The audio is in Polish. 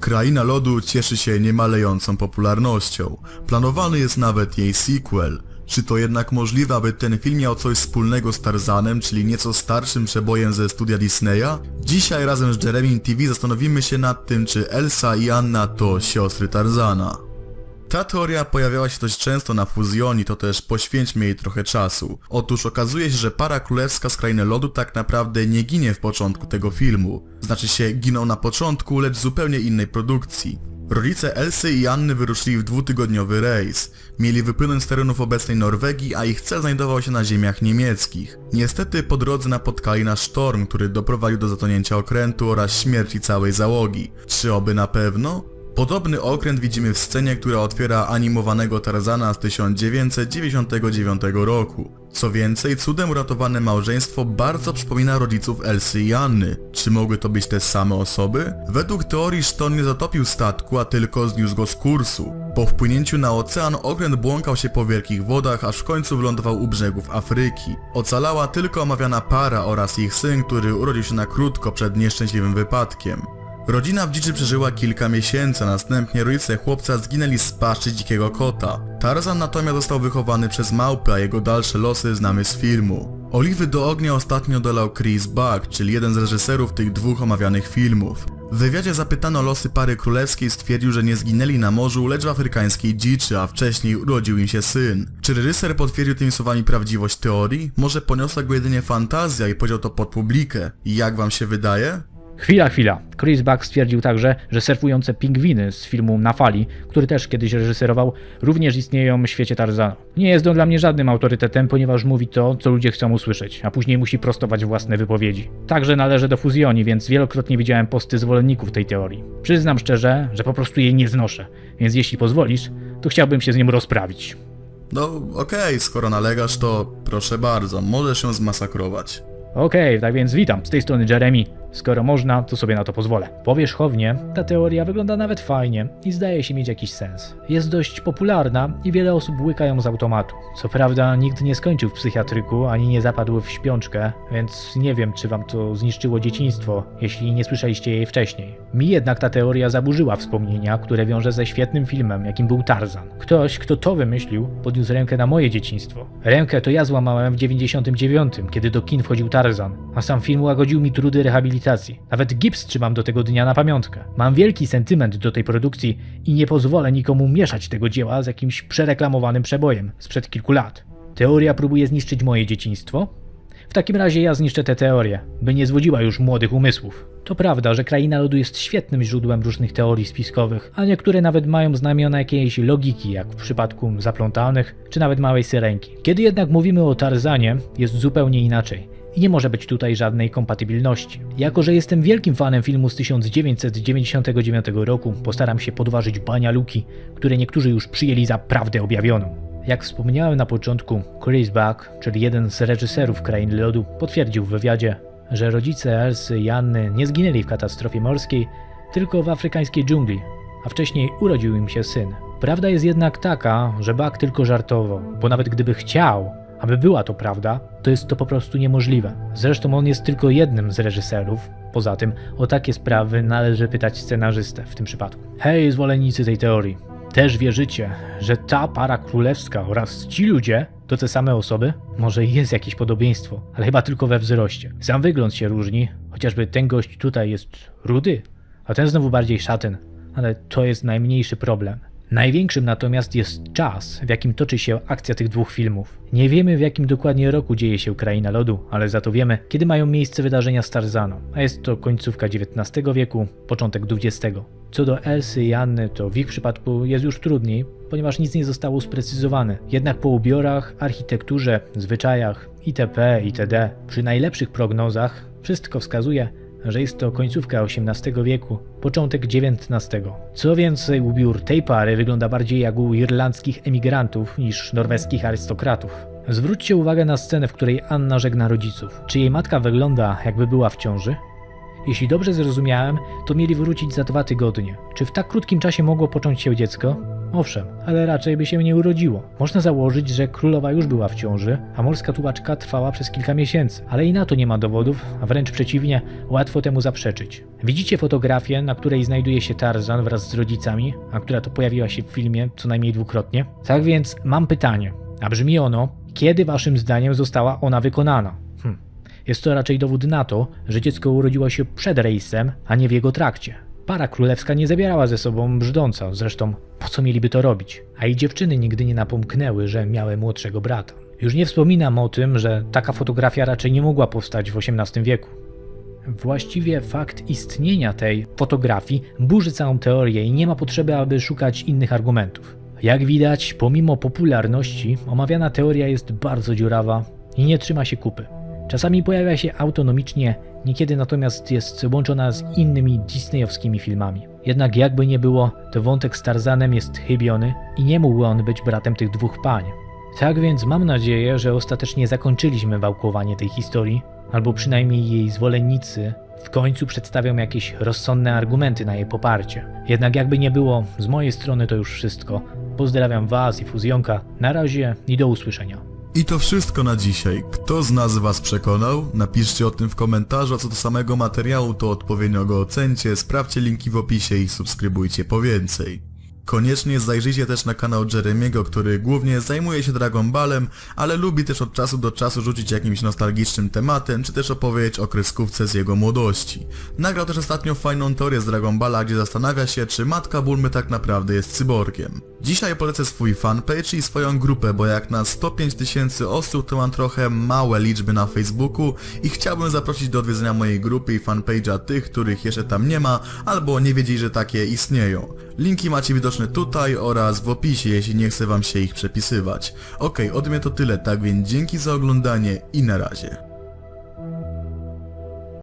Kraina Lodu cieszy się niemalejącą popularnością. Planowany jest nawet jej sequel. Czy to jednak możliwe, aby ten film miał coś wspólnego z Tarzanem, czyli nieco starszym przebojem ze studia Disneya? Dzisiaj razem z Jeremy TV zastanowimy się nad tym, czy Elsa i Anna to siostry Tarzana. Ta teoria pojawiała się dość często na fuzjoni, to też poświęćmy jej trochę czasu. Otóż okazuje się, że para królewska z Krainy Lodu tak naprawdę nie ginie w początku tego filmu. Znaczy się giną na początku, lecz zupełnie innej produkcji. Rodzice Elsy i Anny wyruszyli w dwutygodniowy rejs. Mieli wypłynąć z terenów obecnej Norwegii, a ich cel znajdował się na ziemiach niemieckich. Niestety po drodze napotkali na sztorm, który doprowadził do zatonięcia okrętu oraz śmierci całej załogi. Czy oby na pewno? Podobny okręt widzimy w scenie, która otwiera animowanego Tarzana z 1999 roku. Co więcej, cudem uratowane małżeństwo bardzo przypomina rodziców Elsy i Anny. Czy mogły to być te same osoby? Według teorii sztorm nie zatopił statku, a tylko zniósł go z kursu. Po wpłynięciu na ocean okręt błąkał się po wielkich wodach, aż w końcu wylądował u brzegów Afryki. Ocalała tylko omawiana para oraz ich syn, który urodził się na krótko przed nieszczęśliwym wypadkiem. Rodzina w dziczy przeżyła kilka miesięcy, następnie rodzice chłopca zginęli z paszczy dzikiego kota. Tarzan natomiast został wychowany przez małpy, a jego dalsze losy znamy z filmu. Oliwy do ognia ostatnio dolał Chris Buck, czyli jeden z reżyserów tych dwóch omawianych filmów. W wywiadzie zapytano losy pary królewskiej stwierdził, że nie zginęli na morzu, lecz w afrykańskiej dziczy, a wcześniej urodził im się syn. Czy reżyser potwierdził tymi słowami prawdziwość teorii? Może poniosła go jedynie fantazja i powiedział to pod publikę? Jak wam się wydaje? Chwila, chwila. Chris Buck stwierdził także, że surfujące pingwiny z filmu Na fali, który też kiedyś reżyserował, również istnieją w świecie Tarzana. Nie jest on dla mnie żadnym autorytetem, ponieważ mówi to, co ludzie chcą usłyszeć, a później musi prostować własne wypowiedzi. Także należę do fuzjoni, więc wielokrotnie widziałem posty zwolenników tej teorii. Przyznam szczerze, że po prostu jej nie znoszę, więc jeśli pozwolisz, to chciałbym się z nią rozprawić. No okej, skoro nalegasz to proszę bardzo, możesz ją zmasakrować. Okej, tak więc witam, z tej strony Jeremy. Skoro można, to sobie na to pozwolę. Powierzchownie, ta teoria wygląda nawet fajnie i zdaje się mieć jakiś sens. Jest dość popularna i wiele osób łyka ją z automatu. Co prawda, nikt nie skończył w psychiatryku ani nie zapadł w śpiączkę, więc nie wiem, czy wam to zniszczyło dzieciństwo, jeśli nie słyszeliście jej wcześniej. Mi jednak ta teoria zaburzyła wspomnienia, które wiąże ze świetnym filmem, jakim był Tarzan. Ktoś, kto to wymyślił, podniósł rękę na moje dzieciństwo. Rękę to ja złamałem w 99, kiedy do kin wchodził Tarzan, a sam film łagodził mi trudy rehabilitacji. Nawet gips trzymam do tego dnia na pamiątkę. Mam wielki sentyment do tej produkcji i nie pozwolę nikomu mieszać tego dzieła z jakimś przereklamowanym przebojem sprzed kilku lat. Teoria próbuje zniszczyć moje dzieciństwo? W takim razie ja zniszczę tę teorię, by nie zwodziła już młodych umysłów. To prawda, że Kraina Lodu jest świetnym źródłem różnych teorii spiskowych, a niektóre nawet mają znamiona jakiejś logiki, jak w przypadku Zaplątanych, czy nawet Małej Syrenki. Kiedy jednak mówimy o Tarzanie, jest zupełnie inaczej. I nie może być tutaj żadnej kompatybilności. Jako, że jestem wielkim fanem filmu z 1999 roku, postaram się podważyć banialuki, które niektórzy już przyjęli za prawdę objawioną. Jak wspomniałem na początku, Chris Buck, czyli jeden z reżyserów Krain Lodu, potwierdził w wywiadzie, że rodzice Elsy i Anny nie zginęli w katastrofie morskiej, tylko w afrykańskiej dżungli, a wcześniej urodził im się syn. Prawda jest jednak taka, że Buck tylko żartował, bo nawet gdyby chciał, aby była to prawda, to jest to po prostu niemożliwe. Zresztą on jest tylko jednym z reżyserów. Poza tym, o takie sprawy należy pytać scenarzystę w tym przypadku. Hej, zwolennicy tej teorii. Też wierzycie, że ta para królewska oraz ci ludzie to te same osoby? Może jest jakieś podobieństwo, ale chyba tylko we wzroście. Sam wygląd się różni, chociażby ten gość tutaj jest rudy, a ten znowu bardziej szatyn. Ale to jest najmniejszy problem. Największym natomiast jest czas, w jakim toczy się akcja tych dwóch filmów. Nie wiemy w jakim dokładnie roku dzieje się Kraina Lodu, ale za to wiemy, kiedy mają miejsce wydarzenia z Tarzaną, a jest to końcówka XIX wieku, początek XX. Co do Elsy i Anny, to w ich przypadku jest już trudniej, ponieważ nic nie zostało sprecyzowane. Jednak po ubiorach, architekturze, zwyczajach itp. itd. przy najlepszych prognozach wszystko wskazuje, że jest to końcówka XVIII wieku, początek XIX. Co więcej, ubiór tej pary wygląda bardziej jak u irlandzkich emigrantów niż norweskich arystokratów. Zwróćcie uwagę na scenę, w której Anna żegna rodziców. Czy jej matka wygląda, jakby była w ciąży? Jeśli dobrze zrozumiałem, to mieli wrócić za dwa tygodnie. Czy w tak krótkim czasie mogło począć się dziecko? Owszem, ale raczej by się nie urodziło. Można założyć, że królowa już była w ciąży, a morska tułaczka trwała przez kilka miesięcy, ale i na to nie ma dowodów, a wręcz przeciwnie, łatwo temu zaprzeczyć. Widzicie fotografię, na której znajduje się Tarzan wraz z rodzicami, a która to pojawiła się w filmie co najmniej dwukrotnie? Tak więc mam pytanie, a brzmi ono, kiedy waszym zdaniem została ona wykonana? Hm. Jest to raczej dowód na to, że dziecko urodziło się przed rejsem, a nie w jego trakcie. Para królewska nie zabierała ze sobą brzdąca, zresztą po co mieliby to robić? A i dziewczyny nigdy nie napomknęły, że miały młodszego brata. Już nie wspominam o tym, że taka fotografia raczej nie mogła powstać w XVIII wieku. Właściwie fakt istnienia tej fotografii burzy całą teorię i nie ma potrzeby, aby szukać innych argumentów. Jak widać, pomimo popularności, omawiana teoria jest bardzo dziurawa i nie trzyma się kupy. Czasami pojawia się autonomicznie, niekiedy natomiast jest łączona z innymi disneyowskimi filmami. Jednak jakby nie było, to wątek z Tarzanem jest chybiony i nie mógł on być bratem tych dwóch pań. Tak więc mam nadzieję, że ostatecznie zakończyliśmy wałkowanie tej historii, albo przynajmniej jej zwolennicy w końcu przedstawią jakieś rozsądne argumenty na jej poparcie. Jednak jakby nie było, z mojej strony to już wszystko. Pozdrawiam Was i Fuzjonka. Na razie i do usłyszenia. I to wszystko na dzisiaj. Kto z nas was przekonał? Napiszcie o tym w komentarzu, a co do samego materiału to odpowiednio go ocencie, sprawdźcie linki w opisie i subskrybujcie po więcej. Koniecznie zajrzyjcie też na kanał Jeremiego, który głównie zajmuje się Dragon Ballem, ale lubi też od czasu do czasu rzucić jakimś nostalgicznym tematem, czy też opowiedzieć o kreskówce z jego młodości. Nagrał też ostatnio fajną teorię z Dragon Balla, gdzie zastanawia się, czy matka Bulmy tak naprawdę jest cyborgiem. Dzisiaj polecę swój fanpage i swoją grupę, bo jak na 105 tysięcy osób to mam trochę małe liczby na Facebooku i chciałbym zaprosić do odwiedzenia mojej grupy i fanpage'a tych, których jeszcze tam nie ma, albo nie wiedzieli, że takie istnieją. Linki macie widoczne tutaj oraz w opisie, jeśli nie chce wam się ich przepisywać. Okej, ode mnie to tyle, tak więc dzięki za oglądanie i na razie.